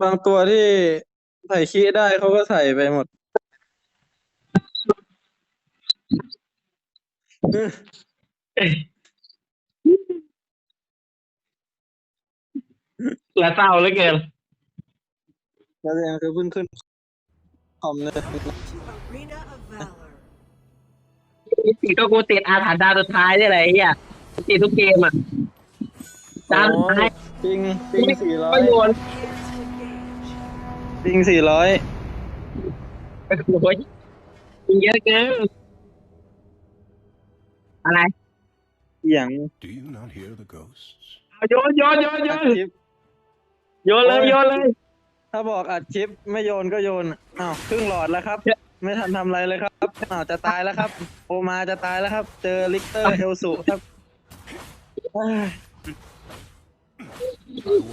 บางตัวที่ใส่ขี้ได้เขาก็ใส่ไปหมด และเศร้าเหลือเกินแล้วยังคือเพิ่งขึ้นคอมเลย Arena of Valor. ติดก็กูติดอาถรรพ์ดาวสุดท้ายนี่แหละไอ้เหี้ยติดทุกเกมอะดาวสุดท้ายปิงปิงสี่ร้อก็ยโยน ปิงสี่ร้อยไปโอ้ยยิงเยอะเกินอะไรอย่าง Do you not hear the ghosts? เอาโยนโยนโยนโยอัดนคลิป โยนเลยโยนเลย ถ้าบอกอัดคลิปไม่โยนก็โยน อ้าวครึ่งหลอดแล้วครับ ไม่ทันทำอะไรเลยครับ อ้าวจะตายแล้วครับ โอมาจะตายแล้วครับ เจอลิกเตอร์เอลสุครับเอ้ย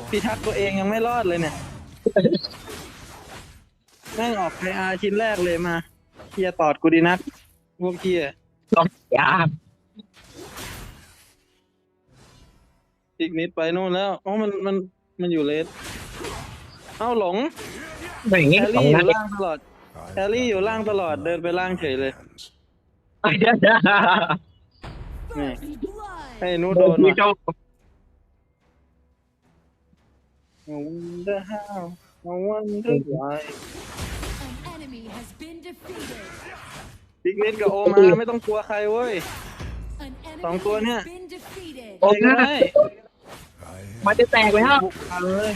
พิทักษ์ตัวเองยังไม่รอดเลยเนี่ย แม่งออกไคอาชิ้นแรกเลยมาเคลียร์ตอดกูดีนักพวกเคลียร์อย่าอีกนิดไปนู่นแล้วอ๋อมันมันมันอยู่เลสเอ้าหลงเป็นอย่างแคงี้ลสองรี่อนัดยู่ล่างตลอดแคลรี่อยู่ล่างตลอดเดินไปล่างเฉยเลย Hands. เดี๋ยวเดี๋ยวนี่ First blood. ให้นูโดโดนนมีว่ะ เจ้า I wonder how I wonder why An enemy has been defeated. พิกนิดกับโอมาไม่ต้องกลัวใครเว้ย An enemy Song tua nha. has been defeated. โอ้ใครก็ได้ I มันจะแตกไปแล้วบุกพันเลย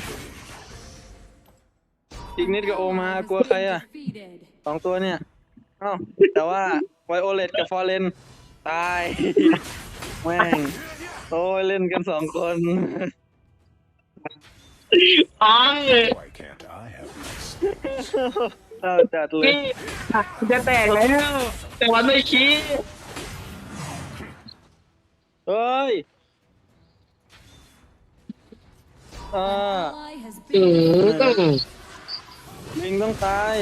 พิกนิดกับโอมากลัวใครอะ Defeated. สองตัวเนี่ยเอ้าแต่ว่าไวโอเลตกับฟอร์เรนตายแม่งโอ้ยเล่นกันสองคนอ๋อ why can't I have my เศร้าจัดเลยพี่จะแตกแล้ว แต่วันไม่คิดเฮ้ยอ่า Ally has อื been มลิงต้องตาย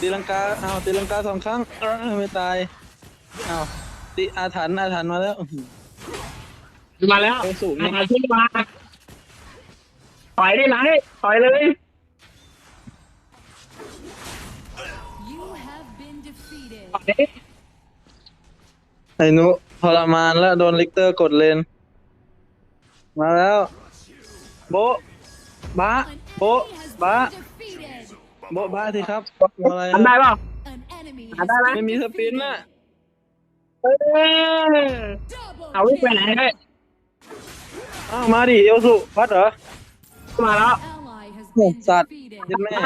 ตีลังกาอ้าวตีลังกาสองครั้งเอ้าไม่ตายอ้าวตีอาถรรพ์อาถรรพ์มาแล้วอื้อหือมาแล้วเอลสูงนี่อาขึ้นมาถอยได้ไหมถอยเลย ไอ้หนุทรมานแล้วโดนลิกเตอร์กดเลน มาแล้ว โบะบะ An โบะ enemy has บะ been defeated. โบะบะสิครับรออะไรคทำได้รับเปล่า An enemy À, has đây này. ไม่มีส been ปินน่ะ defeated. เอ้ย Double เอาวิ่งไปไหน kill. เฮ้ยอ้าวมาดิเอลสุพัดเหรอ มาแล้ว Ally has โอ้ been สัตว์ defeated. ยัดแม่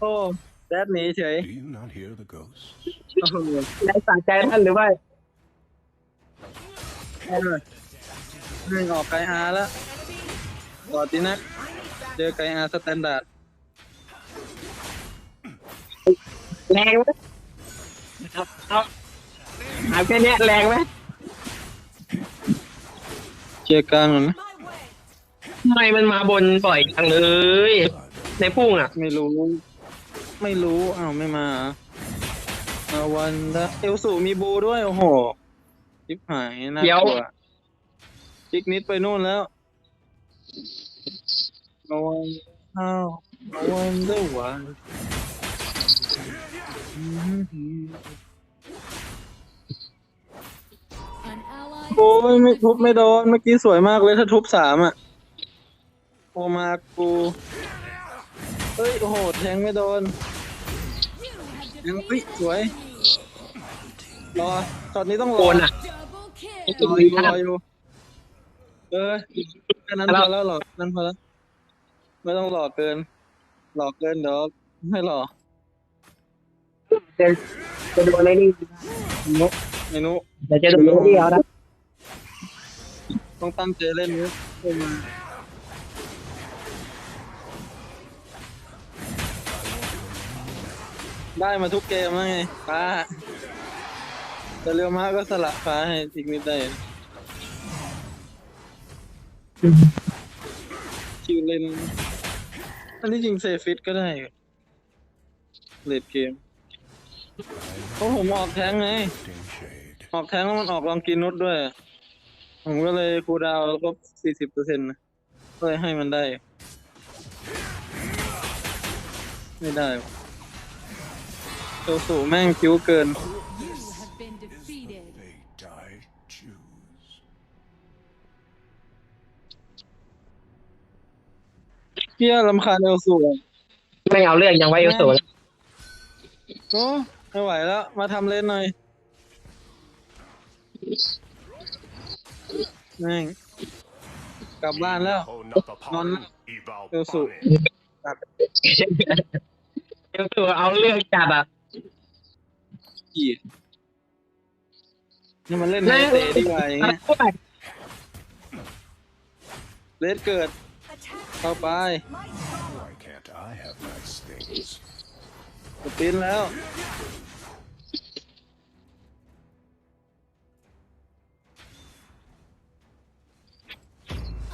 โอ้ แดดหนีเฉย Do you not hear the ghosts? โอ้โหได้สั่งใจท่านหรือไม่เออแม่งออกไกอาแล้วต่อตีนักเจอไกอาสแตนดาร์ดแรงไหมเอาเอาเอาแค่เนี้ยแรงไหมเชียร์กลางก่อนนะทำไมมันมาบนบ่อยจังเลย ในพุ่งอะ ไม่รู้ ไม่รู้อ้าวไม่มาเหรออาวันละเอลสูมีบูด้วย โอ้โหชิบหายน่ากลัวจิกนิดไปนู่นแล้วระวังอ้าวระวังด้วยวะ An ally โอ้ย has ไม่ been ทุบไม่โดน defeated. เมื่อกี้สวยมากเลยถ้าทุบสามอะโอมากู เฮ้ยโอ้โหแทงไม่โดน You have ยังเฮ้ย defeated สวยรอช็อตนี้ต้องรโกอนอะ double ร kill. ออยู่รออยู่เออแค่นั้นพอแล้วหรอกนั่นพอแล้วไม่ต้องหลอกเกิน หลอกเกินเดี๋ยวไม่หลอกจะจะโดนในนี่นุไม่นุเดี๋ยวจะโดนในนี่เอานะต้องตั้งใจเล่นนี้ ได้มาทุกเกมแล้วไงฟ้าแต่เร็วมากก็สละฟ้าให้อีกนิดได้คิวเล่นอันนี้จริงเซฟิตก็ได้เลดเกมเพราะผมออกแทงไง ออกแทงแล้วมันออกลองกินนุดด้วย ผมก็เลยคูดาวแล้วก็สี่สิบเปอร์เซ็นต์ก็เลยให้มันได้ ไม่ได้ วะเอลสูแม่งคิ้วเกิน You have been defeated. Fate I choose. เฮียลำคาญเอลสูอะไม่เอาเรื่องยังไว้เอลสูโอ้ไม่ไหวแล้ว มาทำเลนหน่อย แม่ง กลับบ้านแล้ว Oh, not the Non- pardon. Eval Eo su. Bane. เอลสูเอาเรื่องจัดอะ กี่นี่มันเล่นไฮเตะดีกว่าอย่างเงี้ยเลสเกิด เข้าไป Why can't I have nice things? สปินแล้ว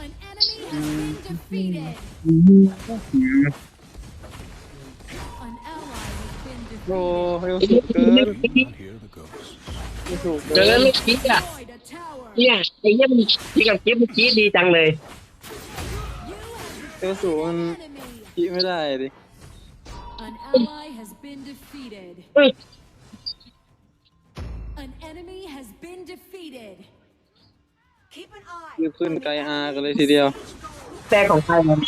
An enemy has been defeated. โอ้ defeated. เอลสูเกิน Do you not hear the ghost? เอลสูเกิเกินนไม่คิดอะ Destroyed a tower. เนี่ยไอ้เหี้ยมันที่กับคลิปเมื่อกี้ดีจังเลย You have เอลสูมัน enemy. ขี้ไม่ได้ดิ An ally has been defeated. เฮ้ย An enemy has been defeated. Keep an eye. รีบขึ้นไกลอากันเลยทีเดียวแต่ของใครมัน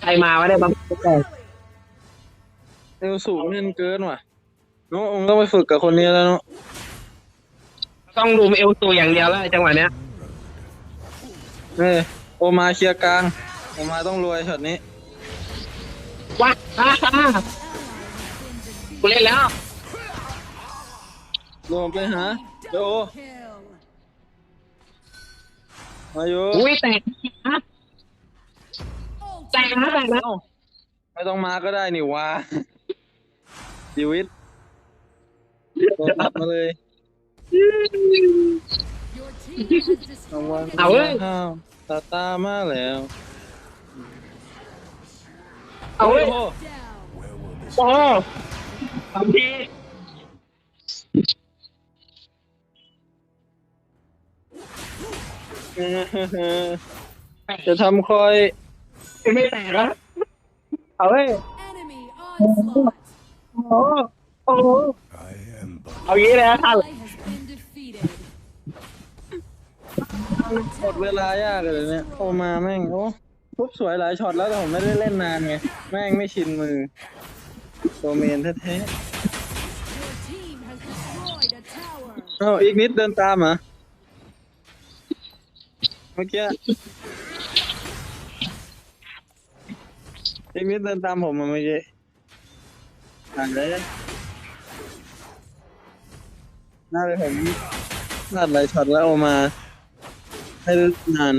ใครมาวะเนี่ยบางแต่เอลสูแม่นเกินว่ะโน้องต้องไปฝึกกับคนนี้แล้วเนาะต้องดูเอลสูอย่างเดียวแล้วจังหวะเนี้ยเอ้ยโอมาเคลียร์กลางโอมาต้องรวยช็อตนี้ว้าฮ่าฮ่ากูเล่นแล้วรวมไปหาโย Kill. มาโยอุ้ยแตกฮะแตก นะแตกนะเอ้าไม่ต้องมาก็ได้นี่วะชีวิตโดนตัดมาเลย Your team has รางวัล destroyed เอาเว้ยข้าวตาตามาแล้วเอาเว้ยโอ้ down. Where will this โอ้ทำทีจะทำคอย ไม่แตกแล้วเอาเว้ย Enemy onslaught. โอ้โอ้ I am but เอางี้เลยนะท่าน Ally has been defeated. หมดเวลายากเลยเนี่ยโอมาแม่งโอ้ทุบสวยหลายช็อตแล้วแต่ผมไม่ได้เล่นนานไง แม่งไม่ชินมือ โดเมนแท้ Your team has destroyed a tower. ๆเอ้าอีกนิดเดินตามเหรอเมื่อกี้ อีกนิดเดินตามผมมาเมื่อกี้อ่านเลยน่าเลยผมพลาดหลายช็อตแล้วโอมา ให้นาน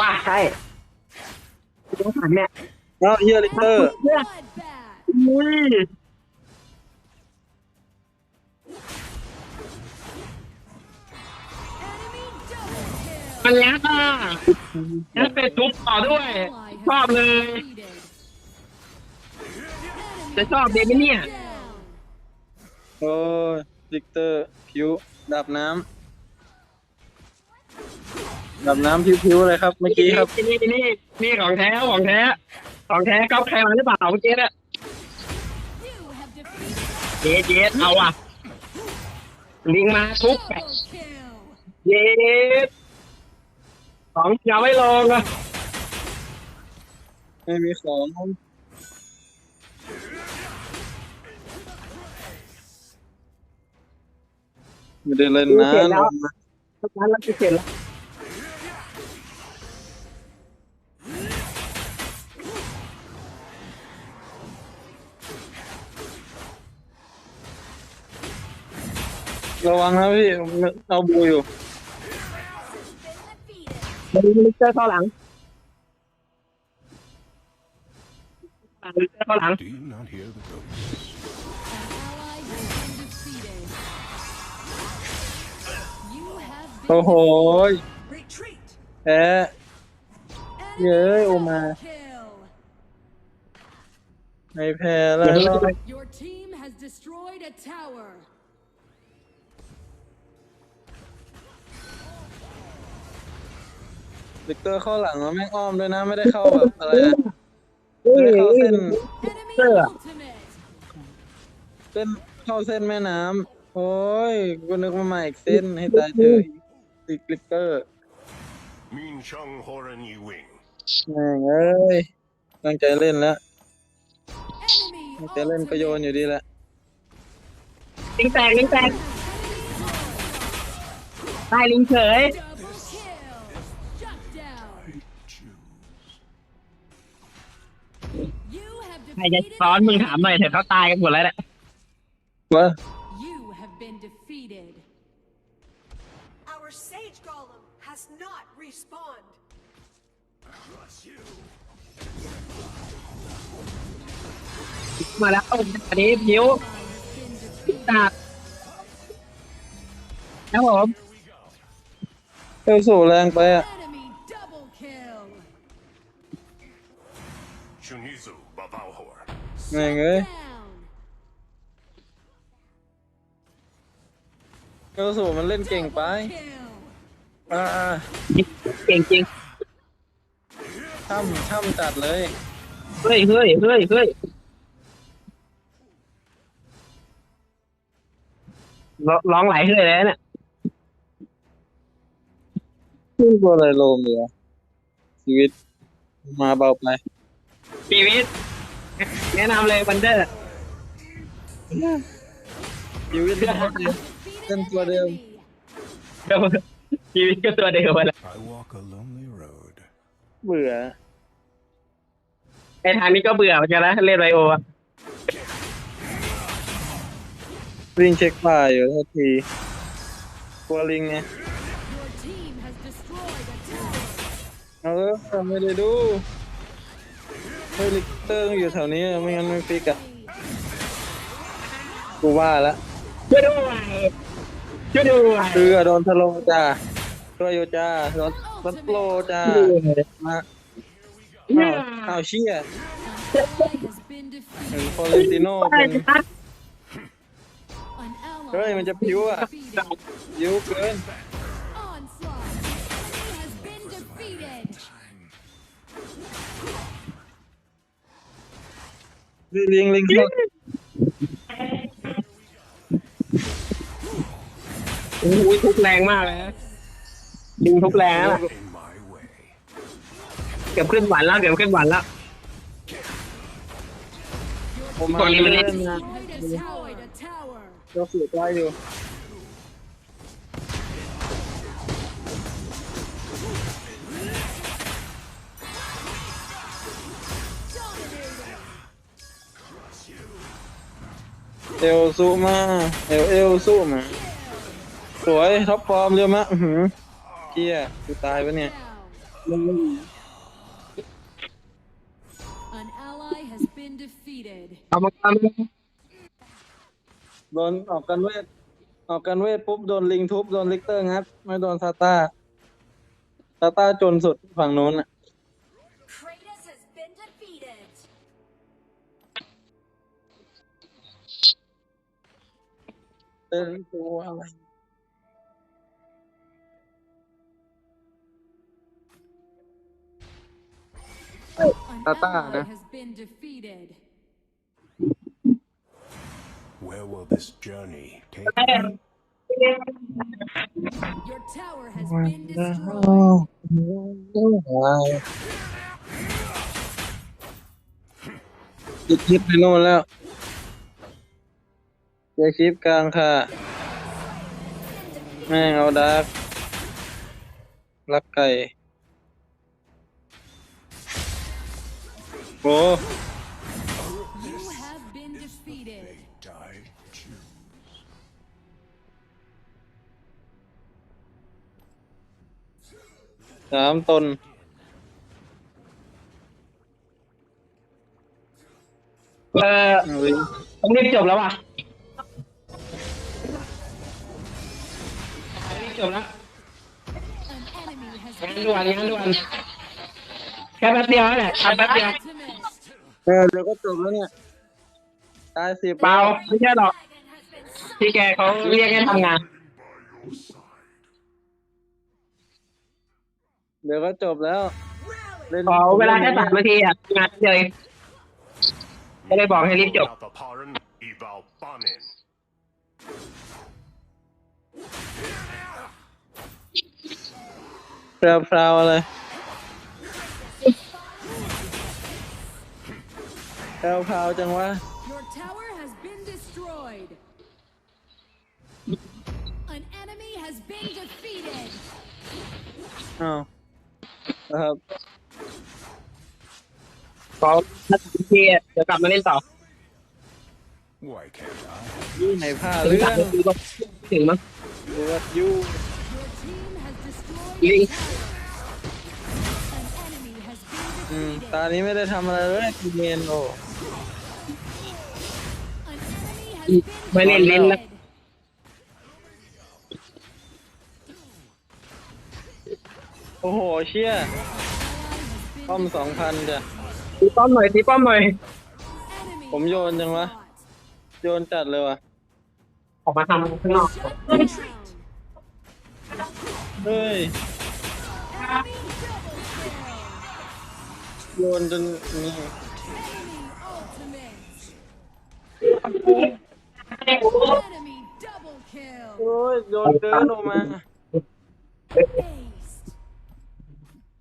ว่าใช่ต้องหันเนี่ยเอ้าเฮียลิเตอร์ Bloodbath. อุ้ย มันยัดอะยัดเป็ดทุบต่อด้วย Ally ชอบ has เลย been defeated. จะชอบดีไหมเนี่ย Down. โอ้ยลิเตอร์ผิวดับน้ำดับน้ำผิวๆเลยครับ เมื่อกี้ครับ นี่นี่นี่ของแท้ของแท้ของแท้ก๊อปใครมาหรือเปล่าเมื่อกี้เนี่ย You have defeated เจ๊เจ๊เอาอะลิงมาทุบ double kill. เจ๊ ของอย่าไม่ลงอะไม่มีของไม่ได้เล่นนะทุกนั้นเราจะเสร็จแล้วระวังนะพี่เอาบูอยู่ มันมีลิเตอร์เข้าหลังหลังลิ ว Your team has destroyed a tower. ลิกเตอร์เข้าหลังแล้วแม่งอ้อมด้วยนะไม่ได้เข้าแบบอะไรอะไม่ได้เข้าเส้น Enemy Sure. ultimate. เส้นเข้าเส้นแม่น้ำโอ้ยกูนึกว่ามาอีกเส้นให้ตายเถอะอีกลิกเตอร์ Min Chung Horan Yi Wing. แม่งเอ้ยตั้งใจเล่นแล้ว Enemy ตั้งใจเล่นก็โยนอยู่ดีแหละลิงแตกลิงแตกได้ลิงเฉย Double ครจะ defeated ซ้อนมึงถามหน่อยเถอะเขาตายกันหมดแล้วเนี่ยว่า You have been defeated. Our sage golem has not respawned. มาแล้วอันนี้ผิว Ally has been defeated. ตาดครับผม เอลสูแรงไปอะ แม่งเอ้ย Down. เอลสูมันเล่นเก่งไป Kill. อ่าเก่งจริงช่ำช่ำจัดเลย เฮ้ยเฮ้ยเฮ้ยเฮ้ยร้องร้องไหลเฮ้ยเลยเนี่ยขึ้นตัวอะไรโลมเหลือชีวิตมาเบาไปชีวิต แนะนำเลยวันเดอร์ชีวิตไม่ได้เลย Tên tua đều. enemy. ชีวิตก็ตัวเดียวแหละ I walk a lonely road. เบื่อไอ้ทางนี้ก็เบื่อเหมือนกันนะเล่นไบโออะวิ่งเช็คป่าอยู่ทันทีกลัวลิงไง Your team has destroyed a tower. เออไม่ได้ดู เฮ้ยลิกเตอร์ต้องอยู่แถวนี้ไม่งั้นไม่ฟิกอะกูว่าละช่วยด้วยช่วยด้วยคือโดนทะโลจ้าช่วยอยู่จ้าโดนโดนโลจ้ามาอ้าวอ้าวเชี่ย An ally has been เห็น defeated. ฟอเรนติโน่เป็น An ally เฮ้ยมันจะพิวอะ has been defeated. ยิวเกิน ลิงลิงเข้าโอ้ยทุบแรงมากเลยนะยิงทุบแรงแล้ว In my way. เกือบขึ้นหวานแล้วเกือบขึ้นหวานแล้ว ผมมาก่อนนี้มันเล่เล่นนนะ You destroyed a tower. เราสืบได้อยู่ เอลซูมาเอลเอลซูมาสวยท็อปฟอร์มเร็วมะอื้อหือเกียกูตายปะเนี่ย Down. An ally has been defeated. เอามาทโดนออกกันเวทออกกันเวทปุ๊บโดนลิงทุบโดนลิกเตอร์งัดไม่โดนซาต้าซาต้าจนสุดฝั่งนู้นอะ Kratos has been defeated. เป็นตัวอะไร An Tata, ally né? has been defeated. Where will this journey take ำ Your tower has been destroyed. จิตคิดไปโน่นแล้ว เจอคลิปกลางค่ะ แม่งเอาดาร์กลักไก่โอ้ You have been defeated. die choose? สามตนเออเอาลิงต้องรีบจบแล้วว่ะ จบแล้ว An enemy has งาน been ด่วนงานด่วนแค่แป๊บเดียวนั่นแหละทำแป๊บเดียวเออเดี๋ยวก็จบแล้วเนี่ยตายสิเปล่าไม่ใช่หรอก Dragon has been slain. ที่แกเขาเรียกให้ทำงาน เดี๋ยวก็จบแล้วเล่นขอเวลาแค่สามนาทีอะงานเลยก็เลยบอกให้รีบจบ Paran, Eval Banin. แพรวๆอะไรแพรวๆจังวะ Your tower has been destroyed. An enemy has been defeated. อ้าวนะครับขอถ้าสามนาทีอะเดี๋ยวกลับมาเล่นต่อ Why can't I? ยี่ไหนผ้าถึงเรื่อสามงนาทีก็ถึงมั้งเลือดยู่ Your team has destroyed Link. a tower. An enemy has อืม been ตา defeated. นี้ไม่ได้ทำอะไรเลยทีเมนโอ An enemy has been ไม่เล่นเล่นแล้ว defeated. โอ้โหเชี่ย Ally has been ป้อมสองพันจ้ะตีป้อมหน่อยตีป้อมหน่อย Enemy ผมโยนจังวะ onslaught. โยนจัดเลยว่ะออกมาทำข้างนอก Down. เฮ้ย โยนจนนี่โอ้ยโยนเกินออกมา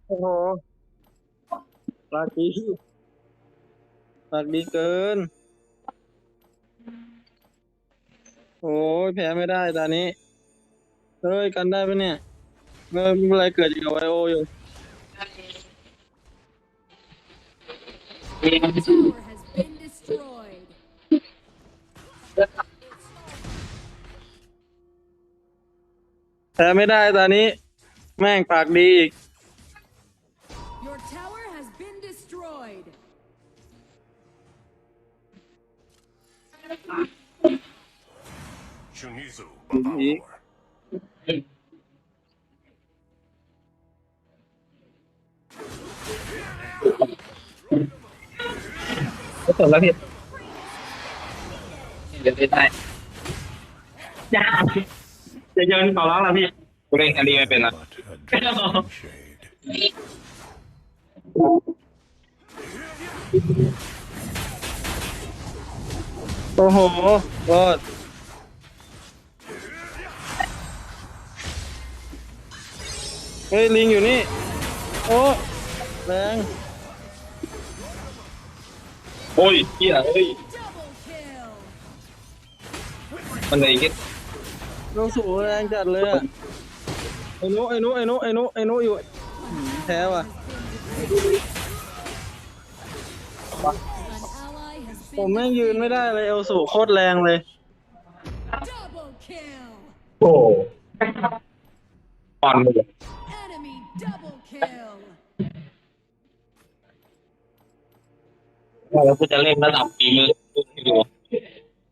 โอ้โหปากดีปากดีเกิน โอ้ยแพ้ไม่ได้ตอนนี้ เฮ้ย กันได้ปะเนี่ยเมื่อมีอไรเกิดอยู่กับไวโออยู่ Tower has been destroyed. แพ้ไม่ได้ตอนนี้ แม่งปากดีอีก Your tower has been destroyed. Shunizu Mhm. Babamor. ไม่ จบแล้วพี่เดี๋ยวได้อย่าจะโยนขอร้องแล้วพี่กูเล่นแครี่ไม่เป็นนะ But a dazzling shade. โอ้โหรอดเฮ้ยลิงอยู่นี่ โอ้แรง โอ้ยเฮียเฮ้ย Double kill. มันเลยคิดลงสู่แรงจัดเลยอะไอ้นุไอ้นุไอ้นุไอ้นุไอ้นุอยู่หืมแพ้ว่ะ An ally has ผม been แม่งยืนไม่ได้เลยเอลสูโคตรแรงเลย double kill. โอ้ปอนมือ Enemy แล้วกูจะเล่นระดับปีมือให้ดู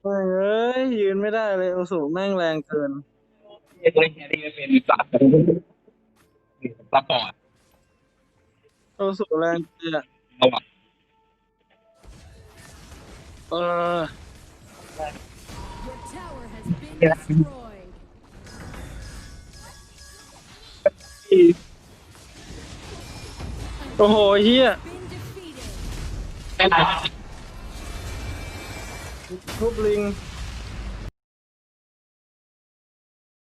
แม่งเอ้ยยืนไม่ได้เลยเอลสูแม่งแรงเกินเล่นแครี่ไม่เป็นสัตว์ซัพพอร์ตเอลสูแรงเกินอะระวังเออ Your tower has been destroyed. โอ้โหเฮีย Been defeated. ไม่ได้ทุบลิง